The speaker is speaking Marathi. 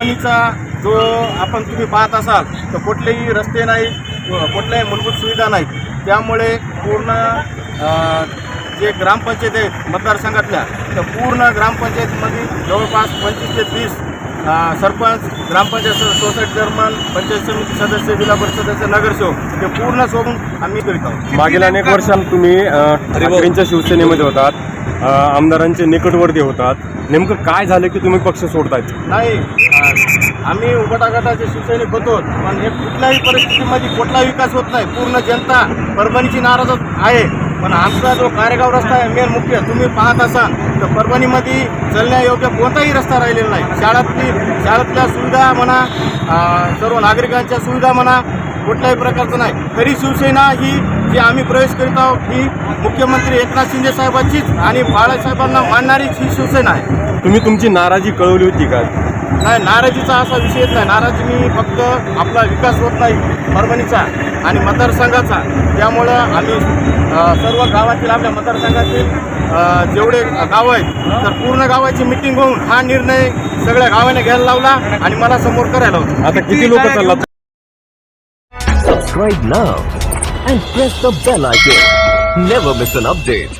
चा जो आपण तुम्ही पाहत असाल तर कुठलेही रस्ते नाही कुठल्याही मूलभूत सुविधा नाही. त्यामुळे पूर्ण जे ग्रामपंचायत आहेत मतदारसंघातल्या तर पूर्ण ग्रामपंचायतमध्ये जवळपास पंचवीस ते तीस सरपंच ग्रामपंचायत सोसायटी चेअरमन पंचायत समिती सदस्य जिल्हा परिषद सदस्य नगरसेवक हे पूर्ण सोडून आम्ही करीत आहोत मागील अनेक वर्षांत तुम्ही ठाकरेंच्या शिवसेनेमध्ये होतात आमदारांचे निकटवर्ती होतात. नेमकं काय झालं की तुम्ही पक्ष सोडतायत? नाही आम्ही उभटा गटाचे शिवसैनिक होतो पण हे कुठल्याही परिस्थितीमध्ये कुठलाही विकास होत नाही. पूर्ण जनता परभणीची नाराज आहे. पण आमचा जो कार्यगाव रस्ता आहे मेन मुख्य तुम्ही पाहत असाल तर परभणीमध्ये चलण्यायोग्य कोणताही रस्ता राहिलेला नाही. शाळातली शाळेतल्या सुविधा म्हणा सर्व नागरिकांच्या सुविधा म्हणा कुठल्याही प्रकारचं नाही. तरी शिवसेना ही जी आम्ही प्रवेश करीत आहोत ही मुख्यमंत्री एकनाथ शिंदे साहेबांचीच आणि बाळासाहेबांना मानणारीच ही शिवसेना आहे. तुम्ही तुमची नाराजी कळवली होती का? नाही नाराजीचा असा विषय येत नाही नाराजी मी फक्त आपला विकास होत नाही परभणीचा आणि मतदारसंघाचा त्यामुळं आम्ही सर्व गावातील आपल्या मतदारसंघातील जेवढे गावं आहेत तर पूर्ण गावाची मिटिंग होऊन हा निर्णय सगळ्या गावाने घ्यायला लावला आणि मला समोर करायला होता आता किती लोक चाललात subscribe now and press the bell icon. Never miss an update.